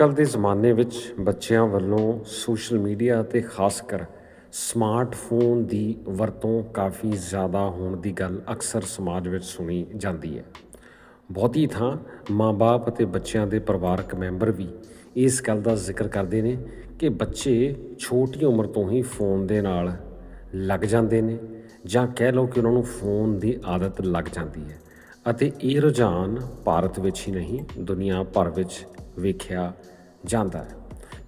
ਕੱਲ ਦੇ ਜ਼ਮਾਨੇ ਵਿੱਚ ਬੱਚਿਆਂ ਵੱਲੋਂ ਸੋਸ਼ਲ ਮੀਡੀਆ ਅਤੇ ਖਾਸ ਕਰ ਸਮਾਰਟਫੋਨ ਦੀ ਵਰਤੋਂ ਕਾਫੀ ਜ਼ਿਆਦਾ ਹੋਣ ਦੀ ਗੱਲ ਅਕਸਰ ਸਮਾਜ ਵਿੱਚ ਸੁਣੀ ਜਾਂਦੀ ਹੈ। ਬਹੁਤੀ ਥਾਂ ਮਾਂ-ਬਾਪ ਅਤੇ ਬੱਚਿਆਂ ਦੇ ਪਰਿਵਾਰਕ ਮੈਂਬਰ ਵੀ ਇਸ ਗੱਲ ਦਾ ਜ਼ਿਕਰ ਕਰਦੇ ਨੇ ਕਿ ਬੱਚੇ ਛੋਟੀ ਉਮਰ ਤੋਂ ਹੀ ਫੋਨ ਦੇ ਨਾਲ ਲੱਗ ਜਾਂਦੇ ਨੇ ਜਾਂ ਕਹਿ ਲਓ ਕਿ ਉਹਨਾਂ ਨੂੰ ਫੋਨ ਦੀ ਆਦਤ ਲੱਗ ਜਾਂਦੀ ਹੈ ਅਤੇ ਇਹ ਰੁਝਾਨ ਭਾਰਤ ਵਿੱਚ ਹੀ ਨਹੀਂ, ਦੁਨੀਆ ਭਰ ਵਿੱਚ ਵੇਖਿਆ ਜਾਂਦਾ ਹੈ।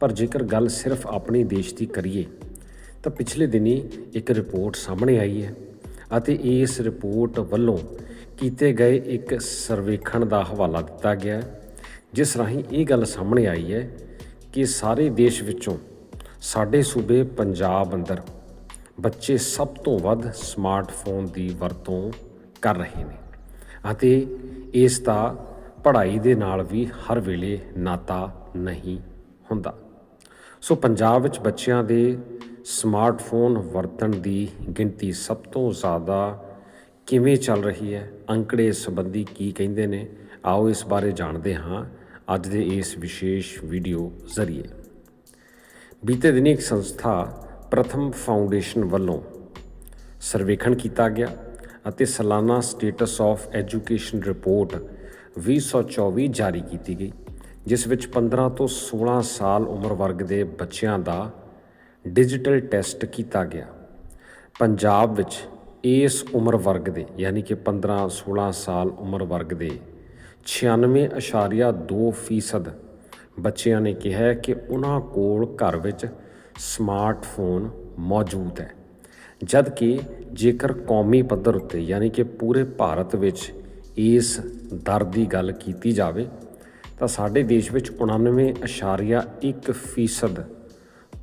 ਪਰ ਜੇਕਰ ਗੱਲ ਸਿਰਫ ਆਪਣੇ ਦੇਸ਼ ਦੀ ਕਰੀਏ, ਤਾਂ ਪਿਛਲੇ ਦਿਨੀ ਇੱਕ ਰਿਪੋਰਟ ਸਾਹਮਣੇ ਆਈ ਹੈ ਅਤੇ ਇਸ ਰਿਪੋਰਟ ਵੱਲੋਂ ਕੀਤੇ ਗਏ ਇੱਕ ਸਰਵੇਖਣ ਦਾ ਹਵਾਲਾ ਦਿੱਤਾ ਗਿਆ ਜਿਸ ਰਾਹੀਂ ਇਹ ਗੱਲ ਸਾਹਮਣੇ ਆਈ ਹੈ ਕਿ ਸਾਰੇ ਦੇਸ਼ ਵਿੱਚੋਂ ਸਾਡੇ ਸੂਬੇ ਪੰਜਾਬ ਅੰਦਰ ਬੱਚੇ ਸਭ ਤੋਂ ਵੱਧ ਸਮਾਰਟਫੋਨ ਦੀ ਵਰਤੋਂ ਕਰ ਰਹੇ ਨੇ ਅਤੇ ਇਸ ਦਾ ਪੜ੍ਹਾਈ ਦੇ ਨਾਲ ਵੀ ਹਰ ਵੇਲੇ ਨਾਤਾ ਨਹੀਂ ਹੁੰਦਾ। ਸੋ ਪੰਜਾਬ ਵਿੱਚ ਬੱਚਿਆਂ ਦੇ ਸਮਾਰਟਫੋਨ ਵਰਤਣ ਦੀ ਗਿਣਤੀ ਸਭ ਤੋਂ ਜ਼ਿਆਦਾ ਕਿਵੇਂ ਚੱਲ ਰਹੀ ਹੈ? ਅੰਕੜੇ ਸੰਬੰਧੀ ਕੀ ਕਹਿੰਦੇ ਨੇ? ਆਓ ਇਸ ਬਾਰੇ ਜਾਣਦੇ ਹਾਂ ਅੱਜ ਦੇ ਇਸ ਵਿਸ਼ੇਸ਼ ਵੀਡੀਓ ਜ਼ਰੀਏ। ਬੀਤੇ ਦਿਨੀ ਇੱਕ ਸੰਸਥਾ ਪ੍ਰਥਮ ਫਾਊਂਡੇਸ਼ਨ ਵੱਲੋਂ ਸਰਵੇਖਣ ਕੀਤਾ ਗਿਆ ਅਤੇ ਸਾਲਾਨਾ ਸਟੇਟਸ ਆਫ ਐਜੂਕੇਸ਼ਨ ਰਿਪੋਰਟ 2024 ਜਾਰੀ ਕੀਤੀ ਗਈ, ਜਿਸ ਵਿੱਚ 15 ਤੋਂ 16 ਸਾਲ ਉਮਰ ਵਰਗ ਦੇ ਬੱਚਿਆਂ ਦਾ ਡਿਜੀਟਲ ਟੈਸਟ ਕੀਤਾ ਗਿਆ। ਪੰਜਾਬ ਵਿੱਚ ਇਸ ਉਮਰ ਵਰਗ ਦੇ, ਯਾਨੀ ਕਿ 15 16 ਸਾਲ ਉਮਰ ਵਰਗ ਦੇ 96.2% ਬੱਚਿਆਂ ਨੇ ਕਿਹਾ ਕਿ ਉਹਨਾਂ ਕੋਲ ਘਰ ਵਿੱਚ ਸਮਾਰਟਫੋਨ ਮੌਜੂਦ ਹੈ। ਜਦ ਕਿ ਜੇਕਰ ਕੌਮੀ ਪੱਧਰ ਉੱਤੇ, ਯਾਨੀ ਕਿ ਪੂਰੇ ਭਾਰਤ ਵਿੱਚ ਇਸ ਦਰ ਦੀ ਗੱਲ ਕੀਤੀ ਜਾਵੇ ਤਾਂ ਸਾਡੇ ਦੇਸ਼ ਵਿੱਚ 99.1%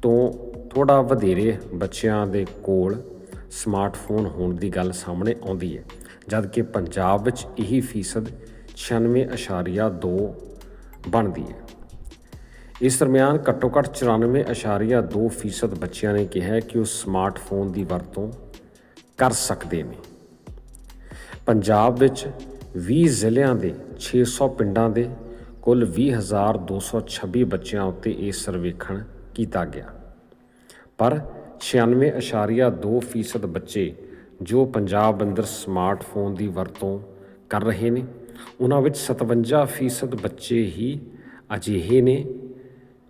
ਤੋਂ ਥੋੜਾ ਵਧੇਰੇ ਬੱਚਿਆਂ ਦੇ ਕੋਲ ਸਮਾਰਟਫੋਨ ਹੋਣ ਦੀ ਗੱਲ ਸਾਹਮਣੇ ਆਉਂਦੀ ਹੈ। ਜਦਕਿ ਪੰਜਾਬ ਵਿੱਚ ਇਹੀ ਫੀਸਦ 96.2 ਬਣਦੀ ਹੈ। ਇਸ ਦਰਮਿਆਨ ਘੱਟੋ ਘੱਟ 94.2% ਬੱਚਿਆਂ ਨੇ ਕਿਹਾ ਕਿ ਉਹ ਸਮਾਰਟਫੋਨ ਦੀ ਵਰਤੋਂ ਕਰ ਸਕਦੇ ਨੇ। ਪੰਜਾਬ ਵਿੱਚ 20 ਜ਼ਿਲ੍ਹਿਆਂ ਦੇ 600 ਪਿੰਡਾਂ ਦੇ ਕੁੱਲ 20226 ਬੱਚਿਆਂ ਉੱਤੇ ਇਹ ਸਰਵੇਖਣ ਕੀਤਾ ਗਿਆ। ਪਰ 96.2% ਬੱਚੇ ਜੋ ਪੰਜਾਬ ਅੰਦਰ ਸਮਾਰਟਫੋਨ ਦੀ ਵਰਤੋਂ ਕਰ ਰਹੇ ਨੇ, ਉਹਨਾਂ ਵਿੱਚ 57% ਬੱਚੇ ਹੀ ਅਜਿਹੇ ਨੇ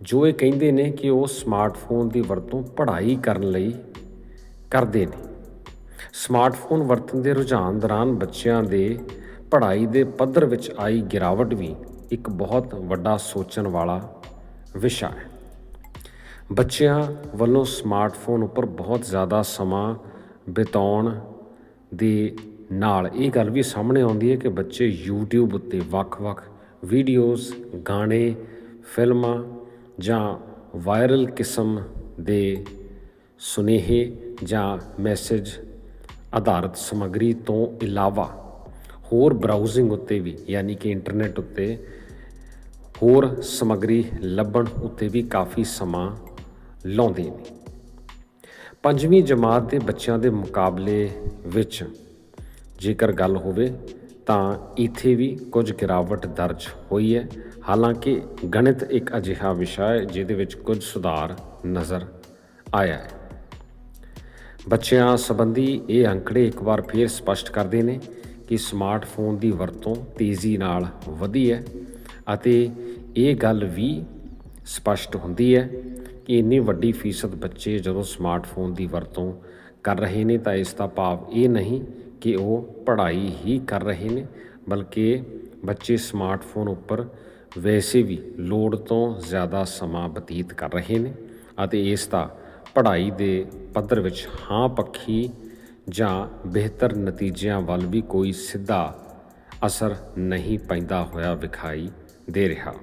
ਜੋ ਇਹ ਕਹਿੰਦੇ ਨੇ ਕਿ ਉਹ ਸਮਾਰਟਫੋਨ ਦੀ ਵਰਤੋਂ ਪੜ੍ਹਾਈ ਕਰਨ ਲਈ ਕਰਦੇ ਨੇ। ਸਮਾਰਟਫੋਨ ਵਰਤਣ ਦੇ ਰੁਝਾਨ ਦੌਰਾਨ ਬੱਚਿਆਂ ਦੇ ਪੜ੍ਹਾਈ ਦੇ ਪੱਧਰ ਵਿੱਚ ਆਈ ਗਿਰਾਵਟ ਵੀ ਇੱਕ ਬਹੁਤ ਵੱਡਾ ਸੋਚਣ ਵਾਲਾ ਵਿਸ਼ਾ ਹੈ। ਬੱਚਿਆਂ ਵੱਲੋਂ ਸਮਾਰਟਫੋਨ ਉੱਪਰ ਬਹੁਤ ਜ਼ਿਆਦਾ ਸਮਾਂ ਬਿਤਾਉਣ ਦੇ ਨਾਲ ਇਹ ਗੱਲ ਵੀ ਸਾਹਮਣੇ ਆਉਂਦੀ ਹੈ ਕਿ ਬੱਚੇ YouTube ਉੱਤੇ ਵੱਖ-ਵੱਖ ਵੀਡੀਓਜ਼ ਗਾਣੇ, ਫਿਲਮਾਂ ਜਾਂ ਵਾਇਰਲ ਕਿਸਮ ਦੇ ਸੁਨੇਹੇ ਜਾਂ ਮੈਸੇਜ ਆਧਾਰਿਤ ਸਮੱਗਰੀ ਤੋਂ ਇਲਾਵਾ ਹੋਰ ਬਰਾਊਜ਼ਿੰਗ ਉੱਤੇ ਵੀ, ਯਾਨੀ ਕਿ ਇੰਟਰਨੈਟ ਉੱਤੇ ਹੋਰ ਸਮੱਗਰੀ ਲੱਭਣ ਉੱਤੇ ਵੀ ਕਾਫੀ ਸਮਾਂ ਲਾਉਂਦੇ ਨੇ। ਪੰਜਵੀਂ ਜਮਾਤ ਦੇ ਬੱਚਿਆਂ ਦੇ ਮੁਕਾਬਲੇ ਵਿੱਚ ਜੇਕਰ ਗੱਲ ਹੋਵੇ ਤਾਂ ਇੱਥੇ ਵੀ ਕੁਝ ਗਿਰਾਵਟ ਦਰਜ ਹੋਈ ਹੈ। ਹਾਲਾਂਕਿ ਗਣਿਤ ਇੱਕ ਅਜਿਹਾ ਵਿਸ਼ਾ ਹੈ ਜਿਹਦੇ ਵਿੱਚ ਕੁਝ ਸੁਧਾਰ ਨਜ਼ਰ ਆਇਆ ਹੈ। ਬੱਚਿਆਂ ਸੰਬੰਧੀ ਇਹ ਅੰਕੜੇ ਇੱਕ ਵਾਰ ਫੇਰ ਸਪਸ਼ਟ ਕਰਦੇ ਨੇ ਕਿ ਸਮਾਰਟਫੋਨ ਦੀ ਵਰਤੋਂ ਤੇਜ਼ੀ ਨਾਲ ਵਧੀ ਹੈ ਅਤੇ ਇਹ ਗੱਲ ਵੀ ਸਪਸ਼ਟ ਹੁੰਦੀ ਹੈ ਕਿ ਇੰਨੀ ਵੱਡੀ ਫੀਸਦ ਬੱਚੇ ਜਦੋਂ ਸਮਾਰਟਫੋਨ ਦੀ ਵਰਤੋਂ ਕਰ ਰਹੇ ਨੇ ਤਾਂ ਇਸ ਦਾ ਭਾਵ ਇਹ ਨਹੀਂ ਕਿ ਉਹ ਪੜ੍ਹਾਈ ਹੀ ਕਰ ਰਹੇ ਨੇ, ਬਲਕਿ ਬੱਚੇ ਸਮਾਰਟਫੋਨ ਉੱਪਰ ਵੈਸੇ ਵੀ ਲੋੜ ਤੋਂ ਜ਼ਿਆਦਾ ਸਮਾਂ ਬਤੀਤ ਕਰ ਰਹੇ ਨੇ ਅਤੇ ਇਸ ਦਾ ਪੜ੍ਹਾਈ ਦੇ ਪੱਧਰ ਵਿੱਚ ਹਾਂ ਪੱਖੀ ਜਾਂ ਬਿਹਤਰ ਨਤੀਜਿਆਂ ਵੱਲ ਵੀ ਕੋਈ ਸਿੱਧਾ ਅਸਰ ਨਹੀਂ ਪੈਂਦਾ ਹੋਇਆ ਵਿਖਾਈ ਦੇ ਰਿਹਾ।